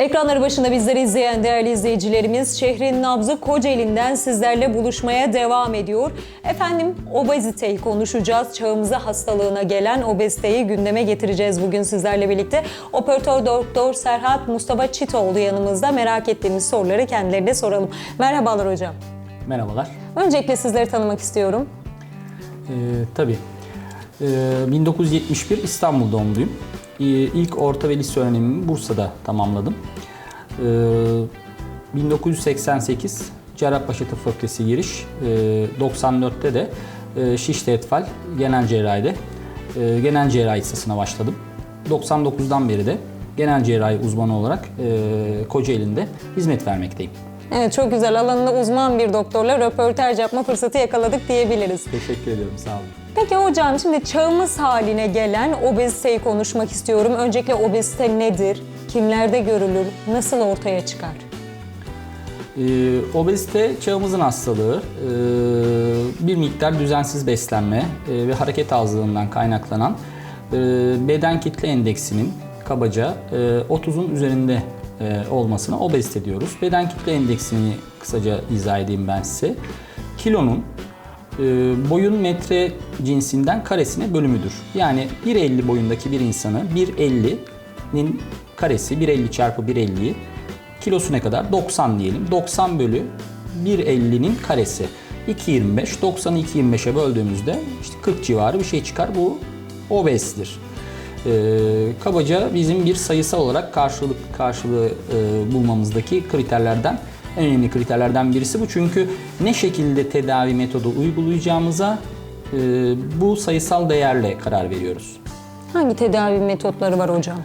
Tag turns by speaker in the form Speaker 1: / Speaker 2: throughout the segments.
Speaker 1: Ekranları başında bizleri izleyen değerli izleyicilerimiz şehrin nabzı Kocaeli'nden sizlerle buluşmaya devam ediyor. Efendim obeziteyi konuşacağız. Çağımıza hastalığına gelen obeziteyi gündeme getireceğiz bugün sizlerle birlikte. Operatör Doktor Serhat Mustafa Çitoğlu yanımızda merak ettiğimiz soruları kendilerine soralım. Merhabalar hocam.
Speaker 2: Merhabalar.
Speaker 1: Öncelikle sizleri tanımak istiyorum.
Speaker 2: Ee, tabii. Ee, 1971 İstanbul doğumluyum. Ee, ilk orta ve lise öğrenimimi Bursa'da tamamladım. Ee, 1988 Cerrahpaşa Tıp Fakültesi giriş. Ee, 94'te de e, Şişli Etfal Genel Cerrahi'de e, genel cerrahi sırasına başladım. 99'dan beri de genel cerrahi uzmanı olarak e, Kocaeli'nde hizmet vermekteyim.
Speaker 1: Evet çok güzel alanında uzman bir doktorla röportaj yapma fırsatı yakaladık diyebiliriz.
Speaker 2: Teşekkür ediyorum. Sağ olun.
Speaker 1: Peki hocam şimdi çağımız haline gelen obeziteyi konuşmak istiyorum. Öncelikle obezite nedir? Kimlerde görülür? Nasıl ortaya çıkar?
Speaker 2: Ee, obezite çağımızın hastalığı. Ee, bir miktar düzensiz beslenme e, ve hareket azlığından kaynaklanan e, beden kitle endeksinin kabaca e, 30'un üzerinde e, olmasına obezite diyoruz. Beden kitle endeksini kısaca izah edeyim ben size. Kilonun boyun metre cinsinden karesine bölümüdür. Yani 1.50 boyundaki bir insanı 1.50'nin karesi 1.50 çarpı 1.50'yi kilosu ne kadar? 90 diyelim. 90 bölü 1.50'nin karesi. 2.25. 90'ı 2.25'e böldüğümüzde işte 40 civarı bir şey çıkar. Bu obezdir. Ee, kabaca bizim bir sayısal olarak karşılık karşılığı e, bulmamızdaki kriterlerden en önemli kriterlerden birisi bu. Çünkü ne şekilde tedavi metodu uygulayacağımıza e, bu sayısal değerle karar veriyoruz.
Speaker 1: Hangi tedavi metotları var hocam?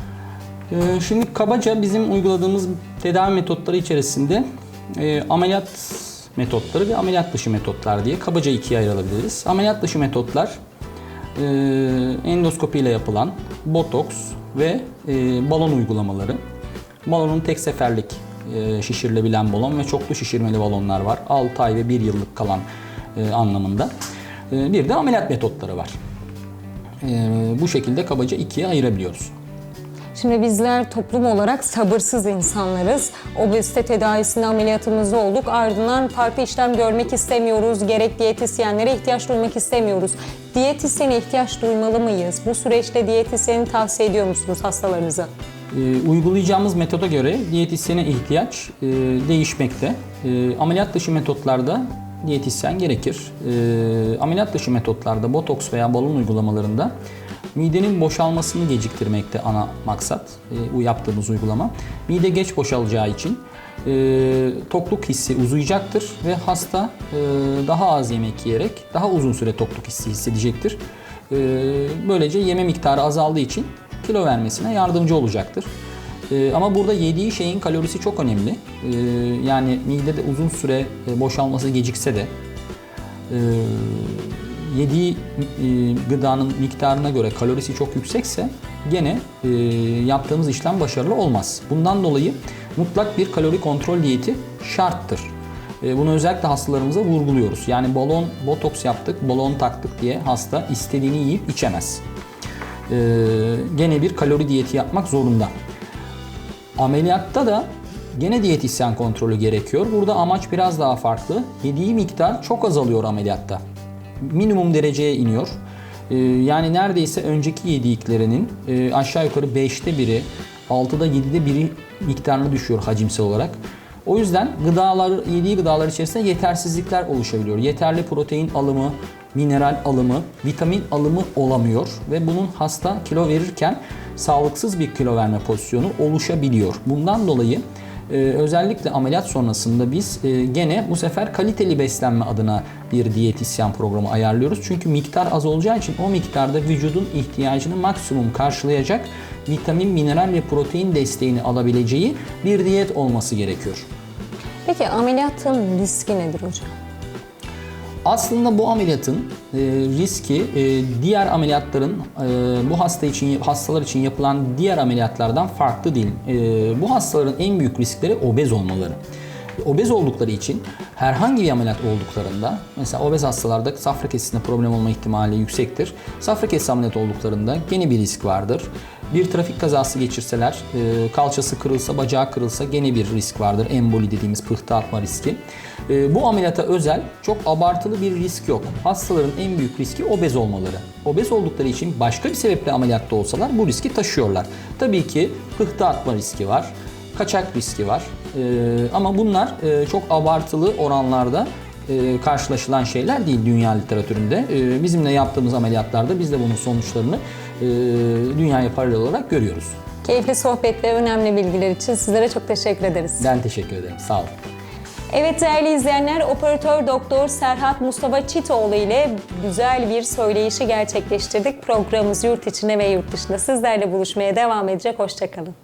Speaker 2: Ee, Şimdi kabaca bizim uyguladığımız tedavi metotları içerisinde e, ameliyat metotları ve ameliyat dışı metotlar diye kabaca ikiye ayrılabiliriz. Ameliyat dışı metotlar e, endoskopi ile yapılan botoks ve e, balon uygulamaları. Balonun tek seferlik e, şişirilebilen balon ve çoklu şişirmeli balonlar var. 6 ay ve 1 yıllık kalan e, anlamında. E, bir de ameliyat metotları var. Bu şekilde kabaca ikiye ayırabiliyoruz.
Speaker 1: Şimdi bizler toplum olarak sabırsız insanlarız. Obezite tedavisinde ameliyatımızda olduk. Ardından farklı işlem görmek istemiyoruz. Gerek diyetisyenlere ihtiyaç duymak istemiyoruz. Diyetisyene ihtiyaç duymalı mıyız? Bu süreçte diyetisyeni tavsiye ediyor musunuz hastalarınıza?
Speaker 2: E, uygulayacağımız metoda göre diyetisyene ihtiyaç e, değişmekte. E, ameliyat dışı metotlarda diyetisyen gerekir. E, ameliyat dışı metotlarda botoks veya balon uygulamalarında midenin boşalmasını geciktirmekte ana maksat e, yaptığımız uygulama. Mide geç boşalacağı için e, tokluk hissi uzayacaktır ve hasta e, daha az yemek yiyerek daha uzun süre tokluk hissi hissedecektir. Böylece yeme miktarı azaldığı için kilo vermesine yardımcı olacaktır. Ee, ama burada yediği şeyin kalorisi çok önemli. Ee, yani midede uzun süre e, boşalması gecikse de e, yediği e, gıdanın miktarına göre kalorisi çok yüksekse gene yaptığımız işlem başarılı olmaz. Bundan dolayı mutlak bir kalori kontrol diyeti şarttır. Bunu özellikle hastalarımıza vurguluyoruz. Yani balon, botoks yaptık, balon taktık diye hasta istediğini yiyip içemez. E, gene bir kalori diyeti yapmak zorunda. Ameliyatta da gene diyetisyen kontrolü gerekiyor. Burada amaç biraz daha farklı. Yediği miktar çok azalıyor ameliyatta. Minimum dereceye iniyor. Ee, yani neredeyse önceki yediklerinin e, aşağı yukarı 5'te biri, 6'da 7'de biri miktarını düşüyor hacimsel olarak. O yüzden gıdalar, yediği gıdalar içerisinde yetersizlikler oluşabiliyor. Yeterli protein alımı, mineral alımı, vitamin alımı olamıyor ve bunun hasta kilo verirken sağlıksız bir kilo verme pozisyonu oluşabiliyor. Bundan dolayı e, özellikle ameliyat sonrasında biz e, gene bu sefer kaliteli beslenme adına bir diyetisyen programı ayarlıyoruz. Çünkü miktar az olacağı için o miktarda vücudun ihtiyacını maksimum karşılayacak vitamin, mineral ve protein desteğini alabileceği bir diyet olması gerekiyor.
Speaker 1: Peki ameliyatın riski nedir hocam?
Speaker 2: Aslında bu ameliyatın e, riski e, diğer ameliyatların e, bu hasta için hastalar için yapılan diğer ameliyatlardan farklı değil. Bu hastaların en büyük riskleri obez olmaları. Obez oldukları için herhangi bir ameliyat olduklarında mesela obez hastalarda safra kesesinde problem olma ihtimali yüksektir. Safra kesesi ameliyatı olduklarında gene bir risk vardır. Bir trafik kazası geçirseler, e, kalçası kırılsa, bacağı kırılsa gene bir risk vardır. Emboli dediğimiz pıhtı atma riski. E, Bu ameliyata özel çok abartılı bir risk yok. Hastaların en büyük riski obez olmaları. Obez oldukları için başka bir sebeple ameliyatta olsalar bu riski taşıyorlar. Tabii ki pıhtı atma riski var, kaçak riski var. E, Ama bunlar e, çok abartılı oranlarda e, karşılaşılan şeyler değil dünya literatüründe. E, Bizimle yaptığımız ameliyatlarda biz de bunun sonuçlarını dünyaya paralel olarak görüyoruz.
Speaker 1: Keyifli sohbet ve önemli bilgiler için sizlere çok teşekkür ederiz.
Speaker 2: Ben teşekkür ederim. Sağ olun.
Speaker 1: Evet değerli izleyenler, operatör doktor Serhat Mustafa Çitoğlu ile güzel bir söyleyişi gerçekleştirdik. Programımız yurt içinde ve yurt dışında sizlerle buluşmaya devam edecek. Hoşçakalın.